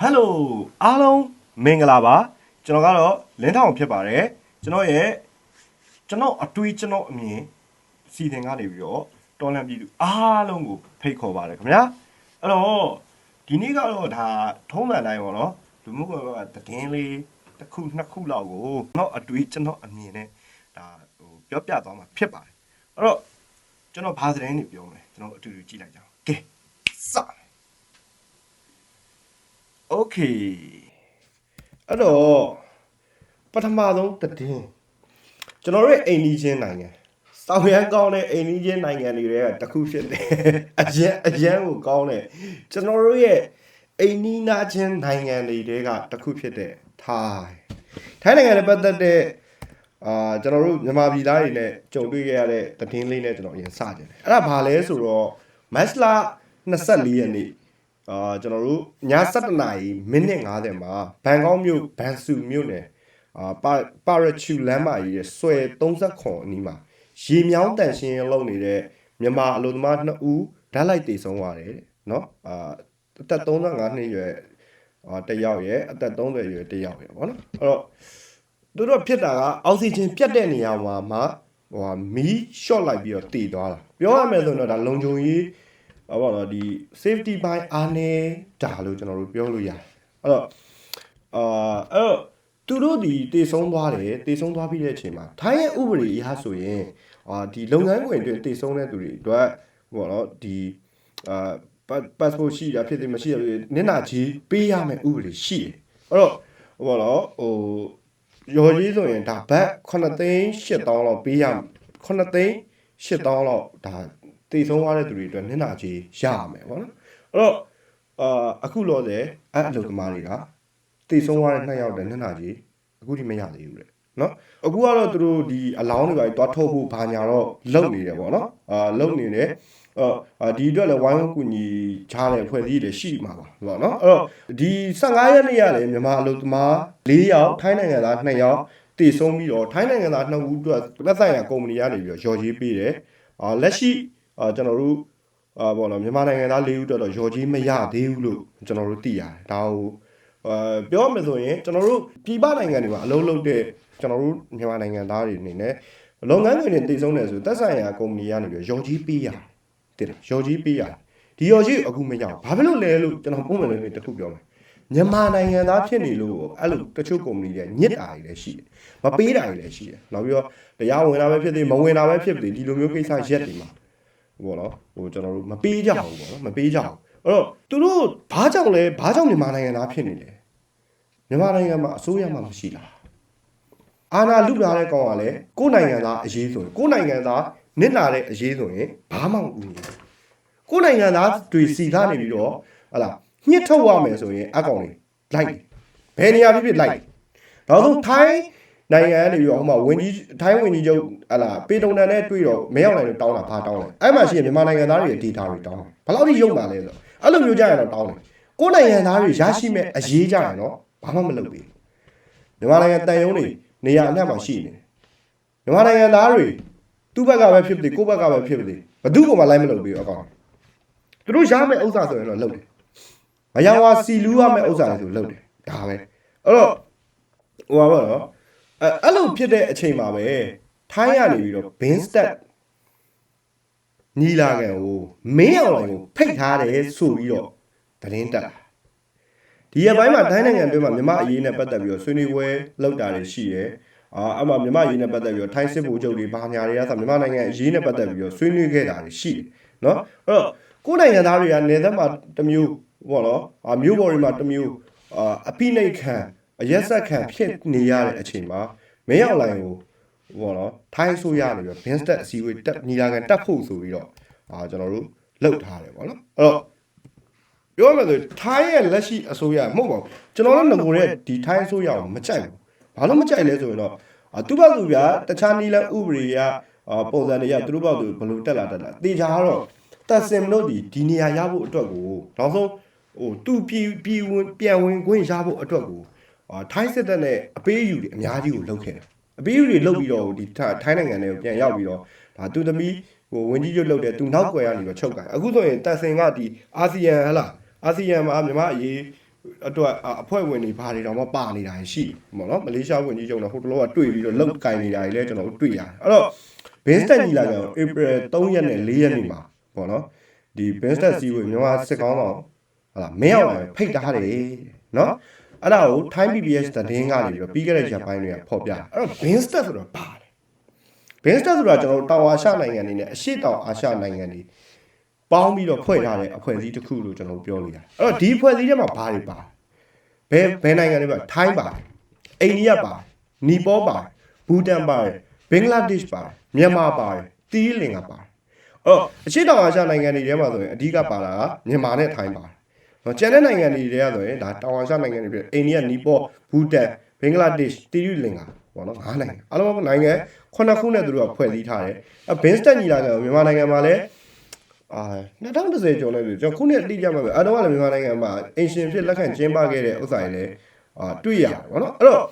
ဟယ်လိုအားလုံးမင်္ဂလာပါကျွန်တော်ကတော့လင်းထောင်ဖြစ်ပါတယ်ကျွန်တော်ရဲ့ကျွန်တော်အတွေးကျွန်တော်အမြင်စီစဉ်ကနေပြီးတော့တော်လန်ပြည်သူအားလုံးကိုဖိတ်ခေါ်ပါတယ်ခင်ဗျာအဲ့တော့ဒီနေ့ကတော့ဒါထုံးမှန်တိုင်းပေါ့နော်လူမှုကွန်ရက်ကသတင်းလေးတစ်ခုနှစ်ခုလောက်ကိုကျွန်တော်အတွေးကျွန်တော်အမြင်နဲ့ဒါဟိုပြောပြသွားမှာဖြစ်ပါတယ်အဲ့တော့ကျွန်တော်ဘာသတင်းတွေပြောမလဲကျွန်တော်အတူတူကြည့်လိုက်ကြအောင်ကဲစမယ် Okay အဲ့တော့ပထမဆုံးသတင်းကျွန်တော်တို့ရဲ့အိန္ဒိချင်းနိုင်ငံစောင်ရမ်းကောင်းတဲ့အိန္ဒိချင်းနိုင်ငံတွေထဲကတစ်ခုဖြစ်တယ်အရန်အရန်ကိုကောင်းတယ်ကျွန်တော်တို့ရဲ့အိန္ဒိနာချင်းနိုင်ငံတွေထဲကတစ်ခုဖြစ်တဲ့ထိုင်းထိုင်းနိုင်ငံနဲ့ပတ်သက်တဲ့အာကျွန်တော်တို့မြန်မာပြည်သားတွေနဲ့ကြုံတွေ့ခဲ့ရတဲ့သတင်းလေးနဲ့ကျွန်တော်အရင်စကြတယ်အဲ့ဒါဘာလဲဆိုတော့မတ်လ24ရက်နေ့ အာကျွန်တော်တို့ည7:00နာရီမိနစ်50မှာဘန်ကောက်မြို့ဘန်ဆူမြို့နယ်အာပါပါရချူလမ်းမကြီးရဲ့ဆွဲ30ခွန်အနီးမှာရေမြောင်းတန်ရှင်းလုပ်နေတဲ့မြန်မာအလို့သမား2ဦးဓာတ်လိုက်တည်ဆုံးသွားတယ်တဲ့เนาะအာအသက်35နှစ်ရွယ်အာတစ်ယောက်ရဲ့အသက်30ရွယ်တစ်ယောက်ရဲ့ဗောနော်အဲ့တော့သူတို့ဖြစ်တာကအောက်ဆီဂျင်ပြတ်တဲ့နေရာမှာမှဟိုဟာမီးရှော့လိုက်ပြီးတော့တည်သွားတာပြောရမယ်ဆိုတော့ဒါလုံခြုံရေး ဟောပါတော့ဒီ safety by အားနေတာလို့ကျွန်တော်တို့ပြောလို့ရတယ်အဲ့တော့အာအဲ့တော့သူတို့ဒီတည်ဆုံးသွားတယ်တည်ဆုံးသွားပြီးတဲ့အချိန်မှာထိုင်းရဲ့ဥပဒေအရဆိုရင်အာဒီလုပ်ငန်းခွင်အတွင်းတည်ဆုံးတဲ့သူတွေအတွက်ဟောတော့ဒီအာ passport ရှိတာဖြစ်တယ်မရှိတာဖြစ်နင့်နာကြီးပေးရမယ်ဥပဒေရှိတယ်အဲ့တော့ဟောတော့ဟိုရော်ကြီးဆိုရင်ဒါဘတ်9သိန်း8000လောက်ပေးရ9သိန်း8000လောက်ဒါ တည်ဆုံးသွားတဲ့သူတွေအတွက်နင့်နာကြီးရရမယ်ပေါ့နော်အဲ့တော့အာအခုလောဆယ်အဲ့အလုပ်သမားတွေကတည်ဆုံးသွားတဲ့နှစ်ယောက်တည်းနင့်နာကြီးအခုထိမရသေးဘူးလေနော်အခုကတော့သူတို့ဒီအလောင်းတွေပါတွားထုတ်ဖို့ဘာညာတော့လုပ်နေတယ်ပေါ့နော်အာလုပ်နေတယ်အာဒီအတွက်လည်းဝိုင်းဝန်းကူညီချားတဲ့ဖွဲ့စည်းတွေရှိမှာပါပေါ့နော်အဲ့တော့ဒီ15ရက်နေ့ရတယ်မြန်မာအလုပ်သမား4ယောက်ထိုင်းနိုင်ငံသား2ယောက်တည်ဆုံးပြီးတော့ထိုင်းနိုင်ငံသား2ဦးအတွက်လက်ဆိုင်ရာကုမ္ပဏီကနေပြီးတော့ရော်ကြီးပေးတယ်အာလက်ရှိ အာကျွန်တော်တို့အာပေါ့နော်မြန်မာနိုင်ငံသား၄ဦးတော့ရော်ကြီးမရသေးဘူးလို့ကျွန်တော်တို့သိရတယ်ဒါကိုအာပြောရမယ်ဆိုရင်ကျွန်တော်တို့ပြည်ပနိုင်ငံတွေမှာအလုပ်လုပ်တဲ့ကျွန်တော်တို့မြန်မာနိုင်ငံသားတွေအနေနဲ့လုပ်ငန်းတွေနဲ့တည်ဆုံးတယ်ဆိုသက်ဆိုင်ရာကုမ္ပဏီကနေပြီးရော်ကြီးပေးရတယ်တည်တယ်ရော်ကြီးပေးရတယ်ဒီရော်ကြီးအခုမရဘူးဘာဖြစ်လို့လဲလို့ကျွန်တော်ပုံမှန်လေးတစ်ခုပြောမယ်မြန်မာနိုင်ငံသားဖြစ်နေလို့အဲ့လိုတချို့ကုမ္ပဏီတွေညစ်တာတွေလည်းရှိတယ်မပေးတာတွေလည်းရှိတယ်နောက်ပြီးတော့တရားဝင်တာပဲဖြစ်သေးမဝင်တာပဲဖြစ်သေးဒီလိုမျိုးကိစ္စရက်တွေမှာ ဘောနော်ဟိုကျွန်တော်တို့မပေးကြဘူးပေါ့နော်မပေးကြဘူးအဲ့တော့သူတို့ဘာကြောင့်လဲဘာကြောင့်မြန်မာနိုင်ငံသားဖြစ်နေလဲမြန်မာနိုင်ငံမှာအစိုးရမှမရှိလားအာဏာလုလာတဲ့ကောင်ကလည်းကိုယ်နိုင်ငံသားအရေးဆိုရင်ကိုယ်နိုင်ငံသားနစ်နာတဲ့အရေးဆိုရင်ဘာမှမကူညီဘူးကိုယ်နိုင်ငံသားတွေစီကနေပြီးတော့ဟလာညှစ်ထုတ်ရမယ်ဆိုရင်အကောင်တွေလိုက်တယ်ဘယ်နေရာဖြစ်ဖြစ်လိုက်တယ်နောက်ဆုံးထိုင်း နိုင်ငံကနေပြီးတော့ဟိုမှာဝင်ကြီးထိုင်းဝင်ကြီးချုပ်ဟလာပေတုံတန်နဲ့တွေ့တော့မရောက်နိုင်လို့တောင်းတာဘာတောင်းလဲအဲ့မှာရှိရင်မြန်မာနိုင်ငံသားတွေရဲ့ data တွေတောင်းတယ်ဘယ်လောက်ထိရုံပါလဲဆိုအဲ့လိုမျိုးကြရင်တော့တောင်းတယ်ကိုယ်နိုင်ငံသားတွေရရှိမဲ့အရေးကြရင်တော့ဘာမှမလုပ်ဘူးမြန်မာနိုင်ငံတန်ယုံတွေနေရာအနှံ့မှာရှိနေတယ်မြန်မာနိုင်ငံသားတွေသူ့ဘက်ကပဲဖြစ်ဖြစ်ကိုယ့်ဘက်ကပဲဖြစ်ဖြစ်ဘယ်သူ့ကမှလိုက်မလုပ်ဘူးအကောင်သူတို့ရမယ့်ဥစ္စာဆိုရင်တော့လုပ်တယ်မရဝါစီလူရမယ့်ဥစ္စာတွေဆိုလုပ်တယ်ဒါပဲအဲ့တော့ဟိုပါဘောနော် အဲ့အဲ့လိုဖြစ်တဲ့အချိန်မှာပဲထိုင်းရနေပြီးတော့ bin stat ညီလာခံကိုမင်းအောင်လိုင်းကိုဖိတ်ထားတယ်ဆိုပြီးတော့သတင်းတက်လာဒီရက်ပိုင်းမှာထိုင်းနိုင်ငံအတွင်းမှာမြန်မာအရေးနဲ့ပတ်သက်ပြီးတော့ဆွေးနွေးပွဲလုပ်တာတွေရှိတယ်အာအမှမြန်မာအရေးနဲ့ပတ်သက်ပြီးတော့ထိုင်းစစ်ဗိုလ်ချုပ်တွေဘာညာတွေကဆိုမြန်မာနိုင်ငံအရေးနဲ့ပတ်သက်ပြီးတော့ဆွေးနွေးခဲ့တာတွေရှိတယ်နော်အဲ့တော့ကိုယ်နိုင်ငံသားတွေကနေသက်မှာတစ်မျိုးဘောနော်အာမျိုးပေါ်တွေမှာတစ်မျိုးအာအပိနှိတ်ခံ အရက်ဆက်ခံဖြစ်နေရတဲ့အချိန်မှာမင်းအောင်လိုင်းကိုဘောနော်ထိုင်းဆိုရနေပြီးတော့ bin stat အစည်းအဝေးတက်ညီလာခံတက်ဖို့ဆိုပြီးတော့အာကျွန်တော်တို့လှုပ်ထားတယ်ပေါ့နော်အဲ့တော့ပြောရမယ်ဆိုထိုင်းရဲ့လက်ရှိအစိုးရမဟုတ်ပါဘူးကျွန်တော်တို့ငကိုတဲ့ဒီထိုင်းအစိုးရကိုမကြိုက်ဘူးဘာလို့မကြိုက်လဲဆိုရင်တော့အာသူ့ဘက်သူဗျာတခြားနီလန်ဥပဒေရအာပုံစံတွေကသူတို့ဘက်သူဘယ်လိုတက်လာတက်လာတေချာကတော့တက်စင်တို့ဒီဒီနေရာရဖို့အတွက်ကိုနောက်ဆုံးဟိုသူပြည်ပြည်ဝင်ပြန်ဝင်ခွင့်ရဖို့အတွက်ကိုအာ ထိုင်းစစ်တပ်နဲ့အပေးအယူတွေအများကြီးကိုလုပ်ခဲ့တယ်အပေးအယူတွေလုပ်ပြီးတော့ဒီထိုင်းနိုင်ငံတွေကိုပြန်ရောက်ပြီးတော့ဒါသူသမီးဟိုဝင်ကြီးချုပ်လုပ်တယ်သူနောက်ွယ်ကနေတော့ချုပ်ကန်အခုဆိုရင်တက်စင်ကဒီအာဆီယံဟလားအာဆီယံမှာမြန်မာအရေးဟအတွက်အဖွဲ့ဝင်တွေဘာတွေတော့မပါနေတာရှိပေါ့နော်မလေးရှားဝင်ကြီးချုပ်တော့ဟိုတလောကတွေ့ပြီးတော့လောက်ကင်နေတာတွေလည်းကျွန်တော်တို့တွေ့ရတယ်အဲ့တော့ Binstat ညီလာခံ April 3ရက်နဲ့4ရက်နေ့မှာပေါ့နော်ဒီ Binstat စီဝေမြန်မာစစ်ကောင်းတော်ဟာလာမင်းအောင်လည်းဖိတ်ထားတယ်နော် အဲ့ဒါကို Time PBS သတင်းကနေပြီးတော့ပြီးခဲ့တဲ့ရက်ပိုင်းတွေကဖော်ပြအဲ့တော့ Binstat ဆိုတော့ပါတယ် Binstat ဆိုတာကျွန်တော်တို့တောင်အာရှနိုင်ငံတွေနဲ့အရှေ့တောင်အာရှနိုင်ငံတွေပေါင်းပြီးတော့ဖွဲ့ထားတဲ့အဖွဲ့အစည်းတစ်ခုလို့ကျွန်တော်ပြောလို့ရတယ်အဲ့တော့ဒီအဖွဲ့အစည်းထဲမှာဘာတွေပါဘယ်ဘယ်နိုင်ငံတွေပါထိုင်းပါတယ်အိန္ဒိယပါတယ်နီပေါပါတယ်ဘူတန်ပါတယ်ဘင်္ဂလားဒေ့ရှ်ပါတယ်မြန်မာပါတယ်သီရိလင်္ကာပါတယ်အဲ့တော့အရှေ့တောင်အာရှနိုင်ငံတွေထဲမှာဆိုရင်အဓိကပါတာကမြန်မာနဲ့ထိုင်းပါတယ် နော်ကျန်တဲ့နိုင်ငံတွေထဲကဆိုရင်ဒါတောင်အာရှနိုင်ငံတွေဖြစ်အိန္ဒိယနီပေါဘူတန်ဘင်္ဂလားဒေ့ရှ်သီရိလင်္ကာပေါ့နော်ငါးနိုင်ငံအားလုံးနိုင်ငံခုနှစ်ခုနဲ့သူတို့ကဖွဲ့စည်းထားတယ်အဲဘင်းစတက်ညီလာခံကိုမြန်မာနိုင်ငံမှာလည်းအာ2010ကျော်လဲလို့ကျွန်တော်ခုနှစ်အတိအကျမှပဲအဲတော့ကလည်းမြန်မာနိုင်ငံမှာအင်ရှင်ဖြစ်လက်ခံကျင်းပခဲ့တဲ့ဥစ္စာတွေလည်းအာတွေ့ရတယ်ဗောနော်အဲ့တော့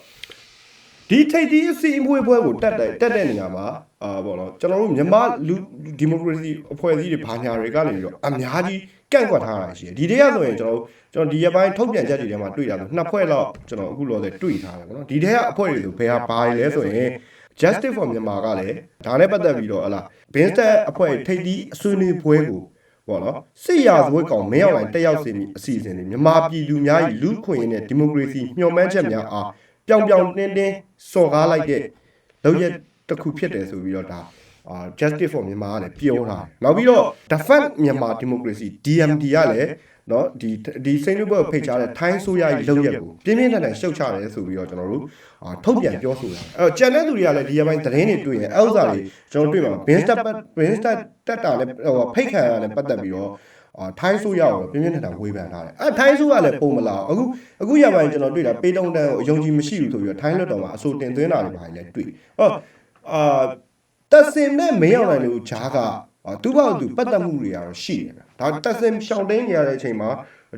ဒီထိပ်သီးအစီအမွေပွဲကိုတက်တဲ့တက်တဲ့နေရာမှာအာပေါ့နော်ကျွန်တော်တို့မြန်မာလူဒီမိုကရေစီအဖွဲ့အစည်းတွေဘာညာတွေကနေပြီးတော့အများကြီး ကန့်ကွက်ထားတာရှိတယ်ဒီတည်းကဆိုရင်ကျွန်တော်တို့ကျွန်တော်ဒီရက်ပိုင်းထုတ်ပြန်ချက်တွေထဲမှာတွေ့တာဆိုနှစ်ဖွဲ့လောက်ကျွန်တော်အခုလောဆယ်တွေ့ထားတယ်ဗောနော်ဒီတည်းကအဖွဲ့တွေဆိုဘယ်ဟာဘာတွေလဲဆိုရင် Justice for Myanmar ကလည်းဒါနဲ့ပတ်သက်ပြီးတော့ဟလာ Binstat အဖွဲ့ထိပ်သီးအဆွေးနွေးပွဲကိုပေါ့နော်စစ်ရာဇဝတ်ကောင်မင်းအောင်လိုင်တက်ရောက်စေမည်အစီအစဉ်တွေမြန်မာပြည်သူများ၏လူခွင့်ရင်းနဲ့ဒီမိုကရေစီမျှော်မှန်းချက်များအားပြောင်ပြောင်တင်းတင်းစော်ကားလိုက်တဲ့လောက်ရက်တစ်ခုဖြစ်တယ်ဆိုပြီးတော့ဒါ အာ Justice for Myanmar ကလည်းပြောတာနောက်ပြီးတော့ Defend Myanmar Democracy DMD ကလည်းနော်ဒီဒီစိန်လူဘတ်ဖိတ်ချတဲ့ထိုင်းဆိုရရဲ့လုံရက်ကိုပြင်းပြင်းထန်ထန်ရှုတ်ချတယ်ဆိုပြီးတော့ကျွန်တော်တို့ထုတ်ပြန်ပြောဆိုတာအဲ့တော့ကြံတဲ့သူတွေကလည်းဒီရပိုင်းသတင်းတွေတွေ့ရင်အဲ့ဥစားတွေကျွန်တော်တွေ့မှာဘင်းစတက်ဘင်းစတက်တက်တာလည်းဟိုဖိတ်ခံရတာလည်းပတ်သက်ပြီးတော့အာထိုင်းဆိုရအောင်ပြင်းပြင်းထန်ထန်ဝေဖန်ထားတယ်အဲ့ထိုင်းဆိုရလည်းပုံမလာအခုအခုရပိုင်းကျွန်တော်တွေ့တာပေတုံတန်းကိုအယုံကြည်မရှိဘူးဆိုပြီးတော့ထိုင်းလွတ်တော်မှာအဆိုတင်သွင်းတာတွေပါနေတွေ့အော်အာ တက်စင်နဲ့မင်းအောင်နိုင်လို့ဂျားကသူ့ဘောက်သူပတ်သက်မှုတွေကတော့ရှိတယ်ဗျဒါတက်စင်ရှောင်းတင်းနေရတဲ့အချိန်မှာ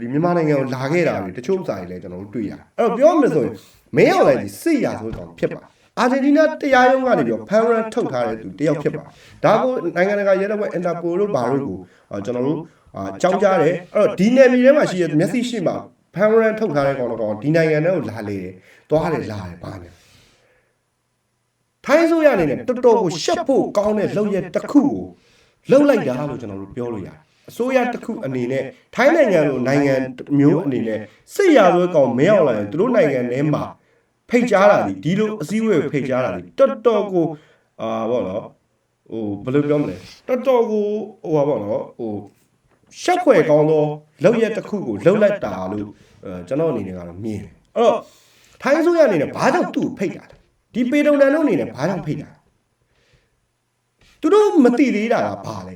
ဒီမြန်မာနိုင်ငံကိုလာခဲ့တာတွေတချို့ဥစ္စာတွေလည်းကျွန်တော်တို့တွေ့ရတယ်အဲ့တော့ပြောမှဆိုရင်မင်းအောင်နိုင်ဒီစစ်ရာဆိုတော့ဖြစ်ပါအာဂျင်တီးနားတရားရုံးကနေပြီးတော့ဖန်ရန်ထုတ်ထားတဲ့သူတယောက်ဖြစ်ပါဒါကိုနိုင်ငံတကာရဲတပ်ဖွဲ့အင်တာပိုလို့ဘာလို့ကိုကျွန်တော်တို့အာကြောင်းကြတယ်အဲ့တော့ဒီနယ်မြေထဲမှာရှိတဲ့မျက်စိရှိမှာဖန်ရန်ထုတ်ထားတဲ့ကောင်တော့ဒီနိုင်ငံထဲကိုလာလေတယ်သွားတယ်လာတယ်ဘာလဲ ထိုင်းဆိုရအနေနဲ့တော်တော်ကိုရှက်ဖို့ကောင်းတဲ့လုပ်ရက်တစ်ခုကိုလှုပ်လိုက်တာလို့ကျွန်တော်တို့ပြောလို့ရတယ်အစိုးရတစ်ခုအနေနဲ့ထိုင်းနိုင်ငံလိုနိုင်ငံမျိုးအနေနဲ့စစ်ရာဇဝဲကောင်မရောက်လာရင်သူတို့နိုင်ငံထဲမှာဖိတ်ကြားတာဒီဒီလိုအစည်းအဝေးကိုဖိတ်ကြားတာဒီတော်တော်ကိုအာဘောနော်ဟိုဘယ်လိုပြောမလဲတော်တော်ကိုဟိုပါဘောနော်ဟိုရှက်ခွဲကောင်းသောလောက်ရက်တစ်ခုကိုလှုပ်လိုက်တာလို့အဲကျွန်တော်အနေနဲ့ကတော့မြင်တယ်အဲ့တော့ထိုင်းဆိုရအနေနဲ့ဘာကြောင့်သူ့ကိုဖိတ်တာလဲ ဒီပေတုံတန်တို့အနေနဲ့ဘာကြောင့်ဖိတ်တာသူတို့မသိသေးတာကဘာလဲ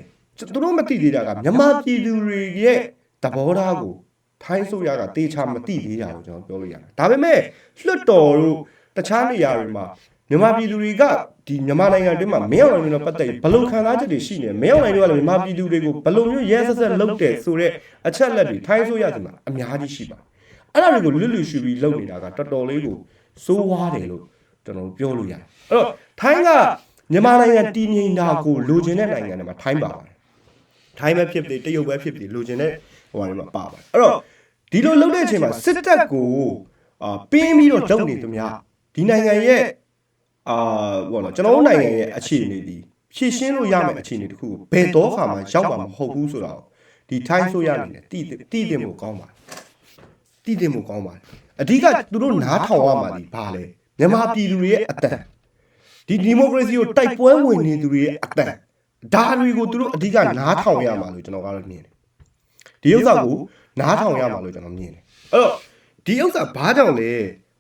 သူတို့မသိသေးတာကမြန်မာပြည်သူတွေရဲ့သဘောထားကိုထိုင်းဆိုရကတေချာမသိသေးတာကိုကျွန်တော်ပြောလို့ရတယ်ဒါပေမဲ့လွတ်တော်တို့တခြားနေရာတွေမှာမြန်မာပြည်သူတွေကဒီမြန်မာနိုင်ငံအတွင်းမှာမင်းအောင်နိုင်နဲ့ပတ်သက်ပြီးဘလို့ခံစားချက်တွေရှိနေမင်းအောင်နိုင်တို့ကလည်းမြန်မာပြည်သူတွေကိုဘလို့မျိုးရဲဆက်ဆက်လုပ်တယ်ဆိုတော့အချက်လက်တွေထိုင်းဆိုရစီမှာအများကြီးရှိပါအဲ့ဒါတွေကိုလွတ်လွတ်ရှူပြီးလုပ်နေတာကတော်တော်လေးကိုစိုးဝါးတယ်လို့ ကျွန်တော်ပြောလို့ရတယ်အဲ့တော့ထိုင်းကမြန်မာနိုင်ငံတည်ငြိမ်တာကိုလိုချင်တဲ့နိုင်ငံတွေမှာထိုင်းပါပါတယ်ထိုင်းပဲဖြစ်ဖြစ်တရုတ်ပဲဖြစ်ဖြစ်လိုချင်တဲ့ဟိုဟာတွေမှာပါပါတယ်အဲ့တော့ဒီလိုလုပ်တဲ့အချိန်မှာစစ်တပ်ကိုအာပင်းပြီးတော့လုပ်နေသမျှဒီနိုင်ငံရဲ့အာဘောနော်ကျွန်တော်တို့နိုင်ငံရဲ့အခြေအနေဒီဖြည့်ရှင်းလို့ရမယ့်အခြေအနေတခုကိုဘယ်တော့ခါမှရောက်မှာမဟုတ်ဘူးဆိုတော့ဒီထိုင်းဆိုရနေတယ်တည်တည်တင်ဖို့ကောင်းပါတယ်တည်တင်ဖို့ကောင်းပါတယ်အဓိကသူတို့နားထောင်ရမှာဒီဘာလဲ မြန်မာပြည်သူတွေရဲ့အတန်ဒီဒီမိုကရေစီကိုတိုက်ပွဲဝင်နေသူတွေရဲ့အတန်ဒါတွေကိုသူတို့အဓိကနားထောင်ရမှာလို့ကျွန်တော်ကတော့မြင်တယ်ဒီဥစ္စာကိုနားထောင်ရမှာလို့ကျွန်တော်မြင်တယ်အဲ့တော့ဒီဥစ္စာဘာကြောင့်လဲ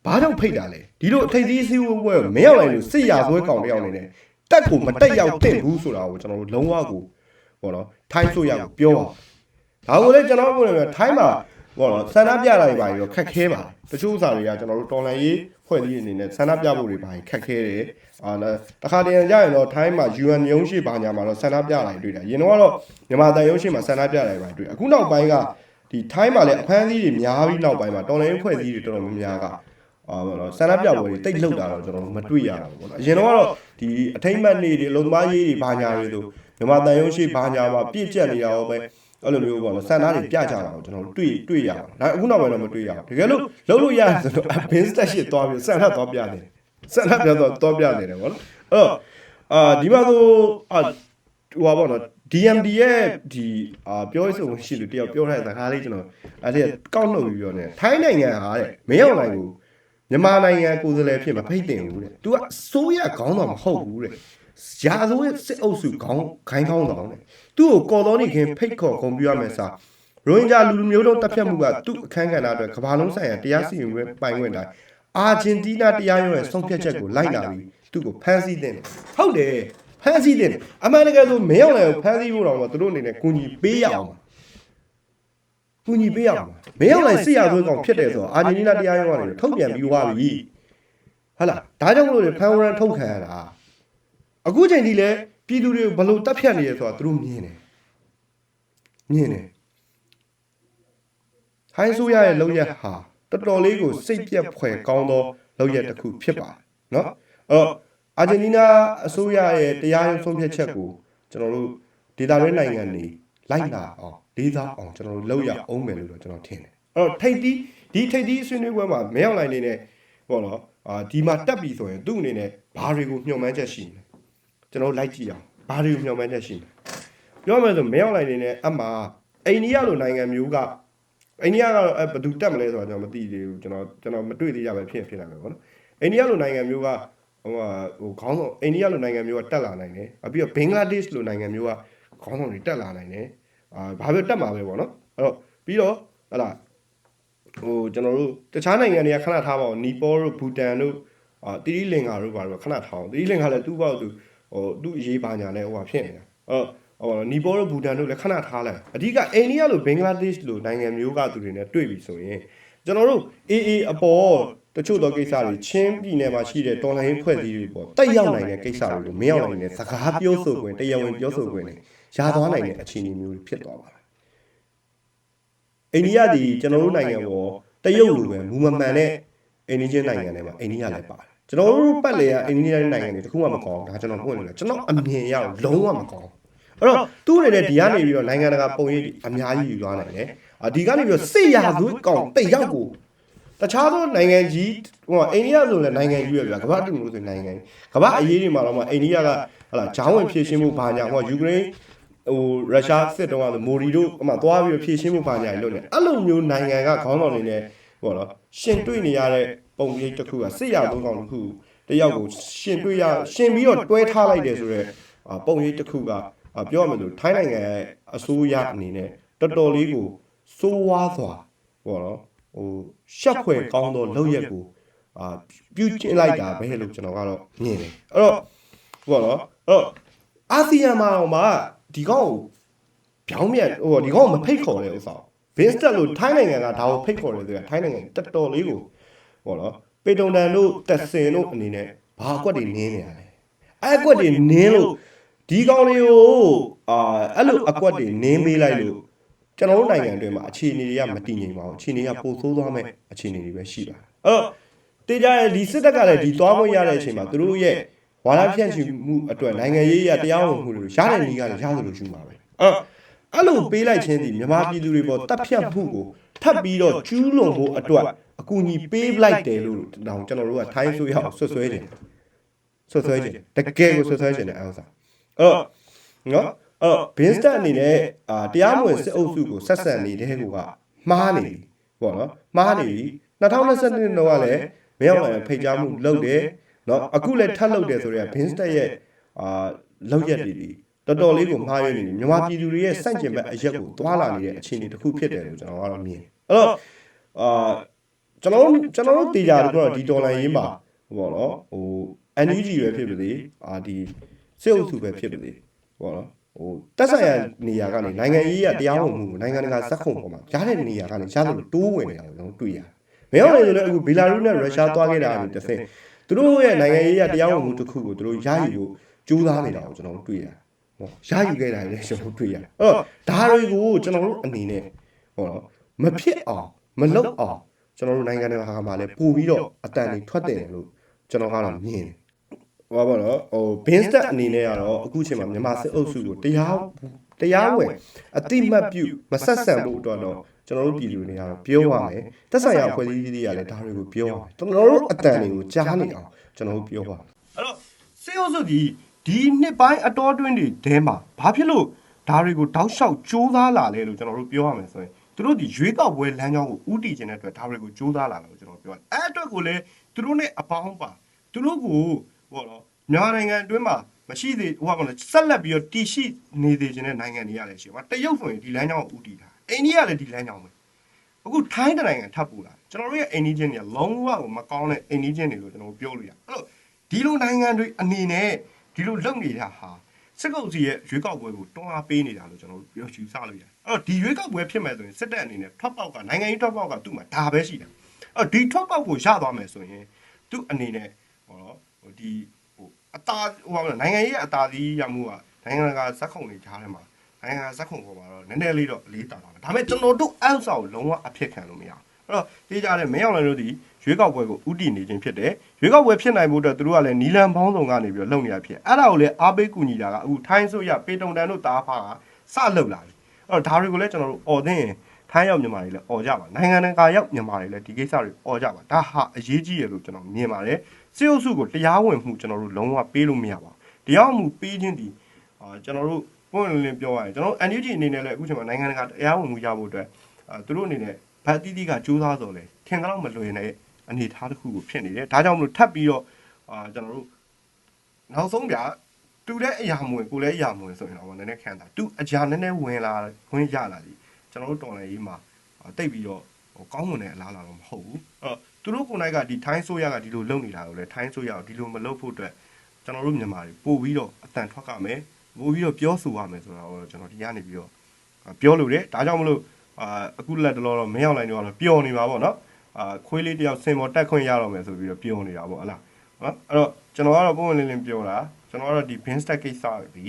ဘာကြောင့်ဖိတ်တာလဲဒီလိုအထိတ်သေးစီးဝဲပွဲမရောက်နိုင်လို့စစ်ရာဇဝဲကောင်တယောက်နေတယ်တက်ကိုမတက်ရောက်တဲ့ဘူးဆိုတာကိုကျွန်တော်တို့လုံးဝကိုဟောနော်ထိုင်းဆိုရကိုပြောအောင်ဒါကိုလည်းကျွန်တော်တို့ပြောထိုင်းမှာ ဟောနော်ဆန္ဒပြတာတွေပါပြီးတော့ခက်ခဲပါတယ်တချို့ဥစ္စာတွေကကျွန်တော်တို့တော်လန်ရေးဖွဲ့စည်းအနေနဲ့ဆန္ဒပြဖို့တွေပါခက်ခဲတယ်အာတခါတည်းကြရင်တော့ထိုင်းမှာ UN ရုံးရှိပါညာမှာတော့ဆန္ဒပြတာတွေတွေ့တယ်ရင်တော့မြန်မာတန်ရုံးရှိမှာဆန္ဒပြတာတွေပါတွေ့အခုနောက်ပိုင်းကဒီထိုင်းမှာလည်းအဖမ်းအဆီးတွေများပြီးနောက်ပိုင်းမှာတော်လိုင်းဖွဲ့စည်းတွေတော်တော်များများကအာဘောနော်ဆန္ဒပြပွဲတွေတိတ်လှုပ်တာတော့ကျွန်တော်မတွေ့ရတော့ဘူးပေါ့နော်အရင်တော့ကတော့ဒီအထိမ့်မှတ်နေတွေအလုံးသမားရေးတွေဘာညာတွေဆိုမြန်မာတန်ရုံးရှိဘာညာမှာပြည့်ကျက်နေတာရောပဲ အဲ့လိုမျိုးပေါ့နော်စံသားတွေပြကြတာကိုကျွန်တော်တို့တွေ့တွေ့ရအောင်ဒါအခုနောက်ပိုင်းတော့မတွေ့ရအောင်တကယ်လို့လုံးလို့ရတယ်ဆိုတော့ bin stat ရှစ်သွားပြီးစံသားသွားပြနေတယ်စံသားပြတော့သွားပြနေတယ်ပေါ့နော်အဲ့တော့အာဒီမှာဆိုအာဟိုပါပေါ့နော် DMD ရဲ့ဒီအာပြောရဆိုရှိလို့တယောက်ပြောထားတဲ့စကားလေးကျွန်တော်အဲ့ဒီကောက်နှုတ်ပြီးပြောနေထိုင်းနိုင်ငံဟာတဲ့မရောက်နိုင်ဘူးမြန်မာနိုင်ငံကိုယ်စားလှယ်ဖြစ်မဖိတ်တင်ဘူးတဲ့။ तू ကအစိုးရခေါင်းဆောင်မဟုတ်ဘူးတဲ့။ ရာဇဝတ်စစ်အုပ်စုခေါင်းခိုင်းခေါင်းဆောင်တဲ့။ तू ကိုကော်တော်နေခင်ဖိတ်ခေါ်ဂုံပြရမယ်စာရိုဟင်ဂျာလူလူမျိုးတုံးတပ်ဖြတ်မှုကသူ့အခမ်းကဏ္ဍအတွက်ကမ္ဘာလုံးဆိုင်ရာတရားစီရင်ရေးပိုင်ခွင့်တိုင်းအာဂျင်တီးနားတရားရုံးရဲ့ဆုံးဖြတ်ချက်ကိုလိုက်လာပြီးသူ့ကိုဖမ်းဆီးတဲ့ဟုတ်တယ်ဖမ်းဆီးတဲ့အမှန်တကယ်ဆိုမရောက်နိုင်ဘူးဖမ်းဆီးဖို့တော့သူတို့အနေနဲ့ကူညီပေးရအောင်ကူညီပေးရအောင်မရောက်နိုင်စစ်ရသွေးကောင်ဖြစ်တယ်ဆိုတော့အာဂျင်တီးနားတရားရုံးကနေထုတ်ပြန်ပြီးသွားပြီဟုတ်လားဒါကြောင့်မလို့လေဖမ်းဝရန်ထုတ်ခံရတာ အခုချိန်ထိလည်းပြည်သူတွေဘလို့တပ်ဖြတ်နေရဆိုတာသူတို့မြင်တယ်မြင်တယ်ဟိုင်းဆိုးရရဲ့လုံရက်ဟာတော်တော်လေးကိုစိတ်ပြက်ဖွယ်ကောင်းသောလုံရက်တစ်ခုဖြစ်ပါတယ်နော်အဲ့တော့အာဂျင်တီးနားအစိုးရရဲ့တရားရုံးဆုံးဖြတ်ချက်ကိုကျွန်တော်တို့ဒေသတွင်းနိုင်ငံတွေလိုက်လာအောင်လေးစားအောင်ကျွန်တော်တို့လုပ်ရအောင်မယ်လို့တော့ကျွန်တော်ထင်တယ်အဲ့တော့ထိတ်တီးဒီထိတ်တီးဆွေးနွေးပွဲမှာမရောက်နိုင်နေတဲ့ပေါ့နော်အာဒီမှာတက်ပြီဆိုရင်သူ့အနေနဲ့ဘာတွေကိုညှို့မှန်းချက်ရှိနေ ကျွန်တော်လိုက်ကြည့်အောင်ဘာတွေကိုညှို့မှန်းချက်ရှိနေပြောမယ်ဆိုမရောက်နိုင်နေတဲ့အမှအိန္ဒိယလိုနိုင်ငံမျိုးကအိန္ဒိယကတော့ဘယ်သူတက်မလဲဆိုတာကျွန်တော်မသိသေးဘူးကျွန်တော်ကျွန်တော်မတွေ့သေးရပဲဖြစ်ဖြစ်လာမယ်ပေါ့နော်အိန္ဒိယလိုနိုင်ငံမျိုးကဟိုဟိုခေါင်းဆောင်အိန္ဒိယလိုနိုင်ငံမျိုးကတက်လာနိုင်တယ်။ပြီးတော့ဘင်္ဂလားဒေ့ရှ်လိုနိုင်ငံမျိုးကခေါင်းဆောင်တွေတက်လာနိုင်တယ်။အာဘာပဲတက်မှာပဲပေါ့နော်။အဲ့တော့ပြီးတော့ဟလာဟိုကျွန်တော်တို့တခြားနိုင်ငံတွေကခဏထားပါအောင်နီပေါတို့ဘူတန်တို့အာတီရီလင်္ကာတို့ဘာလို့ခဏထားအောင်တီရီလင်္ကာလည်းသူ့ဘောက်သူ ဟိုသူ့အရေးပါညာနဲ့ဟိုဟာဖြစ်နေတာ။အဲ့ဟိုနီပေါတို့ဘူတန်တို့လည်းခဏထားလိုက်အဓိကအိန္ဒိယလိုဘင်္ဂလားဒေ့ရှ်လိုနိုင်ငံမျိုးကသူတွေနဲ့တွေ့ပြီဆိုရင်ကျွန်တော်တို့အေးအေးအပေါ်တချို့သောကိစ္စတွေချင်းပြည်နယ်မှာရှိတဲ့တော်လိုင်းဖွဲ့စည်းတွေပေါ့တက်ရောက်နိုင်တဲ့ကိစ္စတွေကိုမရောက်နိုင်တဲ့စကားပြောဆိုခွင့်တရားဝင်ပြောဆိုခွင့်တွေရာသွားနိုင်တဲ့အခြေအနေမျိုးတွေဖြစ်သွားပါတယ်အိန္ဒိယဒီကျွန်တော်တို့နိုင်ငံပေါ်တရုတ်လိုပဲမူမမှန်တဲ့အိန္ဒိယနိုင်ငံတွေမှာအိန္ဒိယလည်းပါတယ် ကျွန်တော်တို့ပတ်လေကအိန္ဒိယနိုင်ငံတွေတခုမှမကောင်းဒါကျွန်တော်พูดနေတယ်ကျွန်တော်အမြင်ရတော့လုံးဝမကောင်းအဲ့တော့သူ့အနေနဲ့ဒီကနေပြီးတော့နိုင်ငံတကာပုံရိပ်အများကြီးယူသွားနိုင်တယ်။ဒီကနေပြီးတော့စစ်ရာသွေးကောင်တိတ်ရောက်ကိုတခြားသောနိုင်ငံကြီးဟိုအိန္ဒိယဆိုလည်းနိုင်ငံကြီးပဲဗျာကမ္ဘာတူလို့ဆိုနိုင်ငံကမ္ဘာအရေးတွေမှာတော့မှအိန္ဒိယကဟလာဂျောင်းဝင်ဖြည့်ရှင်းမှုဘာညာဟိုယူကရိန်းဟိုရုရှားစစ်တုန်းကမိုရီတို့အမှသွားပြီးဖြည့်ရှင်းမှုဘာညာလုပ်နေအဲ့လိုမျိုးနိုင်ငံကခေါင်းဆောင်တွေနဲ့ဟိုတော့ရှင်တွေ့နေရတဲ့ ပုံရိပ်တစ်ခုကစစ်ရသုံးကောင်တစ်ခုတယောက်ကိုရှင်တွေ့ရရှင်ပြီးတော့တွဲထားလိုက်တယ်ဆိုတော့ပုံရိပ်တစ်ခုကပြောရမယ်ဆိုထိုင်းနိုင်ငံရဲ့အစိုးရအနေနဲ့တော်တော်လေးကိုစိုးဝါးစွာဟောနော်ဟိုရှက်ခွဲကောင်းသောလောက်ရက်ကိုအာပြုကျင့်လိုက်တာပဲလို့ကျွန်တော်ကတော့မြင်တယ်အဲ့တော့ဟောနော်အဲ့တော့အာဆီယံမှာတော့မှဒီကောင်ကိုပြောင်းမြန်ဟိုဒီကောင်ကိုမဖိတ်ခေါ်တဲ့ဥစ္စာဗင်းစတက်လို့ထိုင်းနိုင်ငံကဒါကိုဖိတ်ခေါ်တယ်ဆိုတာထိုင်းနိုင်ငံတက်တော်လေးကို ဟောနော်ပေတုံတန်တို့တက်စင်တို့အနေနဲ့ဘာအကွက်တွေနင်းနေရလဲအဲ့အကွက်တွေနင်းလို့ဒီကောင်တွေကိုအာအဲ့လိုအကွက်တွေနင်းပေးလိုက်လို့ကျွန်တော်တို့နိုင်ငံအတွင်းမှာအခြေအနေတွေကမတည်ငြိမ်ပါဘူးအခြေအနေကပိုဆိုးသွားမဲ့အခြေအနေတွေပဲရှိပါတယ်အဲ့တော့တေးကြရဲ့ဒီစစ်တပ်ကလည်းဒီသွားခွင့်ရတဲ့အချိန်မှာသူတို့ရဲ့ဝါဒဖြန့်ချီမှုအတွက်နိုင်ငံရေးရတရားဝင်မှုတွေရတဲ့နည်းကလည်းရသလိုယူမှာပဲအဲ့အဲ့လိုပေးလိုက်ခြင်းဒီမြန်မာပြည်သူတွေပေါ်တပ်ဖြတ်မှုကိုထပ်ပြီးတော့ကျူးလွန်ဖို့အတွက် အကူအညီပေးလိုက်တယ်လို့တောင်ကျွန်တော်တို့ကထိုင်းဆိုရအောင်ဆွဆွဲခြင်းဆွဆွဲခြင်းတကယ်ကိုဆွဆွဲခြင်းတဲ့အဲ့ဥစ္စာအဲ့တော့နော်အဲ့တော့ဘင်းစတက်အနေနဲ့အာတရားမဝင်စစ်အုပ်စုကိုဆက်ဆံနေတဲ့ကူကမှားနေပြီပေါ့နော်မှားနေပြီ2022တော့ကလည်းမရောက်လာဖိတ်ကြားမှုလုပ်တယ်နော်အခုလည်းထပ်လုပ်တယ်ဆိုတော့ဘင်းစတက်ရဲ့အာလောက်ရက်တွေဒီတော်တော်လေးကိုမှားရနေပြီမြန်မာပြည်သူတွေရဲ့စန့်ကျင်ဘက်အရက်ကိုတွာလာနေတဲ့အခြေအနေတစ်ခုဖြစ်တယ်လို့ကျွန်တော်ကတော့မြင်အဲ့တော့အာ ကျွန်တော်ကျွန်တော်တို့တေချာတော့ဒီဒေါ်လာရေးမှာဟိုပေါ့နော်ဟို NUG ပဲဖြစ်ပါစေအာဒီစစ်အုပ်စုပဲဖြစ်ပါစေဟိုပေါ့နော်ဟိုတက်ဆိုင်ရာနေရာကနေနိုင်ငံရေးရတရားဝင်မှုနိုင်ငံတကာစက်ခုံပေါ်မှာကြားတဲ့နေရာကနေရှားလို့တိုးဝင်နေတာကိုကျွန်တော်တွေ့ရတယ်။မရောက်နိုင်လို့အခုဘီလာရုစ်နဲ့ရုရှားသွားခဲ့တာကနေတစ်ဆင့်သူတို့ရဲ့နိုင်ငံရေးရတရားဝင်မှုတစ်ခုကိုသူတို့ရယူဖို့ကြိုးစားနေတာကိုကျွန်တော်တွေ့ရတယ်။ဟောရယူခဲ့တာလည်းကျွန်တော်တွေ့ရတယ်။အဲ့တော့ဒါတွေကိုကျွန်တော်တို့အနေနဲ့ဟောနော်မဖြစ်အောင်မလုပ်အောင် ကျွန်တော်တို့နိုင်ငံတကာမှာလည်းပို့ပြီးတော့အတန်တွေထွက်တယ်လို့ကျွန်တော်ကတော့မြင်တယ်ဟောပါတော့ဟိုဘင်းစတက်အနေနဲ့ကတော့အခုချိန်မှာမြန်မာစစ်အုပ်စုကိုတရားတတရားဝင်အတိမတ်ပြုမဆက်ဆံဖို့အတွက်တော့ကျွန်တော်တို့ပြည်သူတွေကတော့ပြောရမယ်တက်ဆိုင်ရာအဖွဲ့အစည်းတွေကလည်းဒါတွေကိုပြောရမယ်ကျွန်တော်တို့အတန်တွေကိုကြားနေအောင်ကျွန်တော်တို့ပြောပါအဲ့တော့စေအုပ်စုဒီဒီနှစ်ပိုင်းအတော်တွင်းတွေတဲမှာဘာဖြစ်လို့ဒါတွေကိုတောက်လျှောက်ကြိုးစားလာလဲလို့ကျွန်တော်တို့ပြောရမယ်ဆိုရင် သူတို့ဒီရွေးကောက်ပွဲလမ်းကြောင်းကိုဥတီခြင်းတဲ့အတွက်ဒါတွေကိုကြိုးစားလာတယ်လို့ကျွန်တော်ပြောတယ်အဲ့အတွက်ကိုလည်းသူတို့နဲ့အပေါင်းပါသူတို့ကိုဟောတော့မြန်မာနိုင်ငံအတွင်းမှာမရှိသေးဟိုကလည်းဆက်လက်ပြီးတော့တည်ရှိနေသေးခြင်းတဲ့နိုင်ငံတွေရတယ်ရှိပါတရုတ်ဆိုရင်ဒီလမ်းကြောင်းကိုဥတီတာအိန္ဒိယလည်းဒီလမ်းကြောင်းပဲအခုထိုင်းတနိုင်ငံထပ်ပူလာကျွန်တော်တို့ရဲ့အိန္ဒိချင်းတွေကလုံးဝကိုမကောင်းတဲ့အိန္ဒိချင်းတွေလို့ကျွန်တော်ပြောလို့ရအဲ့တော့ဒီလိုနိုင်ငံတွေအနေနဲ့ဒီလိုလုပ်နေတာဟာ စစ်ကောင်စီရဲ့ရွေးကောက်ပွဲကိုတွန်းအားပေးနေတာလို့ကျွန်တော်တို့ပြောယူဆလို့ရတယ်အဲ့တော့ဒီရွေးကောက်ပွဲဖြစ်မဲ့ဆိုရင်စစ်တပ်အနေနဲ့ထွက်ပေါက်ကနိုင်ငံရေးထွက်ပေါက်ကသူ့မှာဒါပဲရှိတယ်အဲ့တော့ဒီထွက်ပေါက်ကိုရသွားမယ်ဆိုရင်သူ့အနေနဲ့ဟောတော့ဟိုဒီဟိုအတာဟိုပါမလားနိုင်ငံရေးရဲ့အတာစီရမှုကနိုင်ငံတကာဇက်ခုံတွေကြားထဲမှာနိုင်ငံဇက်ခုံပေါ်မှာတော့နည်းနည်းလေးတော့အလေးတာပါပဲဒါပေမဲ့ကျွန်တော်တို့အဲ့ဥစ္စာကိုလုံးဝအဖြစ်ခံလို့မရဘူးအဲ့တော့ဒီကြတဲ့မင်းအောင်လှိုင်တို့ဒီ ရွေးကောက်ပွဲကိုဥတည်နေခြင်းဖြစ်တယ်ရွေးကောက်ပွဲဖြစ်နိုင်မှုအတွက်သူတို့ကလည်းနီလန်ပေါင်းဆောင်ကနေပြီးတော့လုပ်နေတာဖြစ်အဲ့ဒါကိုလည်းအားပေးကူညီတာကအခုထိုင်းဆိုရပေတုံတန်တို့တားဖာကစလုပ်လာပြီအဲ့တော့ဒါတွေကိုလည်းကျွန်တော်တို့အော်သိရင်ထိုင်းရောက်မြန်မာတွေလည်းអော်ကြပါနိုင်ငံတကာရောက်မြန်မာတွေလည်းဒီကိစ္စတွေអော်ကြပါဒါဟာအရေးကြီးရလို့ကျွန်တော်မြင်ပါတယ်စစ်အုပ်စုကိုတရားဝင်မှုကျွန်တော်တို့လုံးဝပေးလို့မရပါဘူးတရားဝင်မှုပေးခြင်းဒီအာကျွန်တော်တို့ပွင့်လင်းလင်းပြောရရင်ကျွန်တော် NUG အနေနဲ့လည်းအခုချိန်မှာနိုင်ငံတကာတရားဝင်မှုရဖို့အတွက်သူတို့အနေနဲ့ဗတ်တီးတီးကစူးစမ်းဆိုလဲထင်တော့မလွယ်နဲ့ အနေအထားတစ်ခုကိုဖြစ်နေတယ်ဒါကြောင့်မလို့ထပ်ပြီးတော့အာကျွန်တော်တို့နောက်ဆုံးပြတူတဲ့အရာမဝင်ကိုလည်းအရာမဝင်ဆိုရင်တော့နည်းနည်းခံတာသူအကြာနည်းနည်းဝင်လာဝင်ရလာပြီကျွန်တော်တို့တော်လည်းရေးမှာတိတ်ပြီးတော့ဟိုကောင်းမွန်တဲ့အလားအလာတော့မဟုတ်ဘူးအဲ့တော့သူတို့ကိုယ်နိုင်ကဒီထိုင်းဆိုရကဒီလိုလုပ်နေတာကိုလည်းထိုင်းဆိုရကိုဒီလိုမလုပ်ဖို့အတွက်ကျွန်တော်တို့မြန်မာတွေပို့ပြီးတော့အတန်ထွက်ကမယ်ပို့ပြီးတော့ပြောဆိုရမယ်ဆိုတာတော့ကျွန်တော်ဒီကနေပြီးတော့ပြောလို့တယ်ဒါကြောင့်မလို့အာအခုလက်တလောတော့မင်းအောင်လိုင်းတော့ပျော်နေပါပေါ့နော် အာခွေးလေးတယောက်စင်ပေါ်တက်ခွင့်ရတော့မယ်ဆိုပြီးတော့ပျော်နေတာပေါ့ဟလားနော်အဲ့တော့ကျွန်တော်ကတော့ပုံမှန်လင်းလင်းပြောတာကျွန်တော်ကတော့ဒီ bin stack ကိစ္စဒီ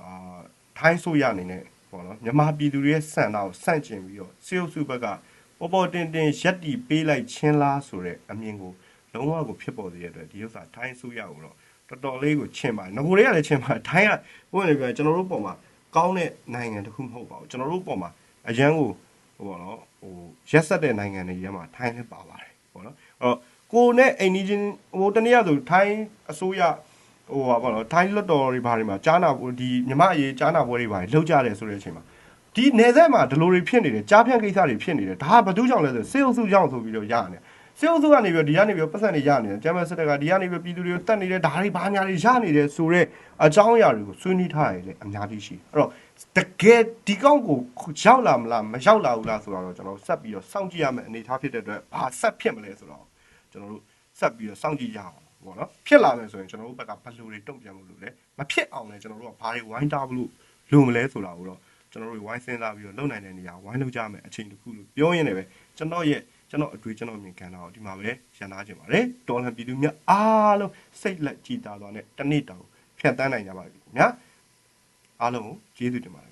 အာထိုင်းဆိုရအနေနဲ့ပေါ့နော်မြန်မာပြည်သူတွေရဲ့စံတော်ကိုစန့်ကျင်ပြီးတော့စေုပ်စုဘက်ကပေါ်ပေါ်တင်တင်ရက်တီပေးလိုက်ချင်းလားဆိုတဲ့အမြင်ကိုလုံးဝကိုဖြစ်ပေါ်စေရတဲ့အတွက်ဒီဥစ္စာထိုင်းဆိုရကိုတော့တော်တော်လေးကိုချင်ပါတယ်ငကိုတွေကလည်းချင်ပါတယ်ထိုင်းကဘုန်းကြီးပြောကျွန်တော်တို့ပုံမှာကောင်းတဲ့နိုင်ငံတစ်ခုမဟုတ်ပါဘူးကျွန်တော်တို့ပုံမှာအရန်ကို ဟိုပေါ့နော်ဟိုရက်ဆက်တဲ့နိုင်ငံတွေရဲမှာထိုင်းလည်းပါပါတယ်ပေါ့နော်အဲ့တော့ကိုနဲ့အိမ်နီးချင်းဟိုတနေ့ကဆိုထိုင်းအစိုးရဟိုပါပေါ့နော်ထိုင်းလွတ်တော်တွေဘာတွေမှာကြားနာဒီမြမအရေးကြားနာပွဲတွေဘာတွေလောက်ကြတယ်ဆိုတဲ့အချိန်မှာဒီနေဆက်မှာဒလိုတွေဖြစ်နေတယ်ကြားဖြန့်ကိစ္စတွေဖြစ်နေတယ်ဒါကဘာတူးကြောင့်လဲဆိုစေအုပ်စုကြောင့်ဆိုပြီးတော့ရရတယ် စေအုပ်စုကနေပြီးတော့ဒီကနေပြီးတော့ပတ်စံတွေရနေတယ်ကျမ်းမစစ်တက်ကဒီကနေပြီးပြည်သူတွေကိုတတ်နေတယ်ဒါတွေဘာညာတွေရနေတယ်ဆိုတော့အကြောင်းအရာတွေကိုဆွေးနွေးထားရတယ်အများကြီးရှိအဲ့တော့တကယ်ဒီကောင့်ကိုရောက်လာမလားမရောက်လာဘူးလားဆိုတော့ကျွန်တော်ဆက်ပြီးတော့စောင့်ကြည့်ရမယ့်အနေအထားဖြစ်တဲ့အတွက်ဘာဆက်ဖြစ်မလဲဆိုတော့ကျွန်တော်တို့ဆက်ပြီးတော့စောင့်ကြည့်ရအောင်ပေါ့နော်ဖြစ်လာမယ်ဆိုရင်ကျွန်တော်တို့ဘက်ကဘယ်လိုတွေတုံ့ပြန်မှုလို့လဲမဖြစ်အောင်လဲကျွန်တော်တို့ကဘာတွေဝိုင်းတားလို့လိုမလဲဆိုတာကိုတော့ကျွန်တော်တို့ဝိုင်းစဉ်းစားပြီးတော့လုပ်နိုင်တဲ့နေရာဝိုင်းလုပ်ကြမယ်အချိန်တစ်ခုလို့ပြောရင်းနဲ့ပဲကျွန်တော်ရဲ့ ကျွန်တော်အတွေ့ကျွန်တော်မြင်ခံတာကိုဒီမှာပဲရန်သားခြင်းပါတယ်တော်လန်ပြည်သူများအားလုံးစိတ်လက်ကြည်သာသွားနဲ့တနေ့တောင်ဖြတ်တန်းနိုင်ကြပါပြီခင်ဗျာအားလုံးကိုကျေးဇူးတင်ပါတယ်ခင်ဗျာ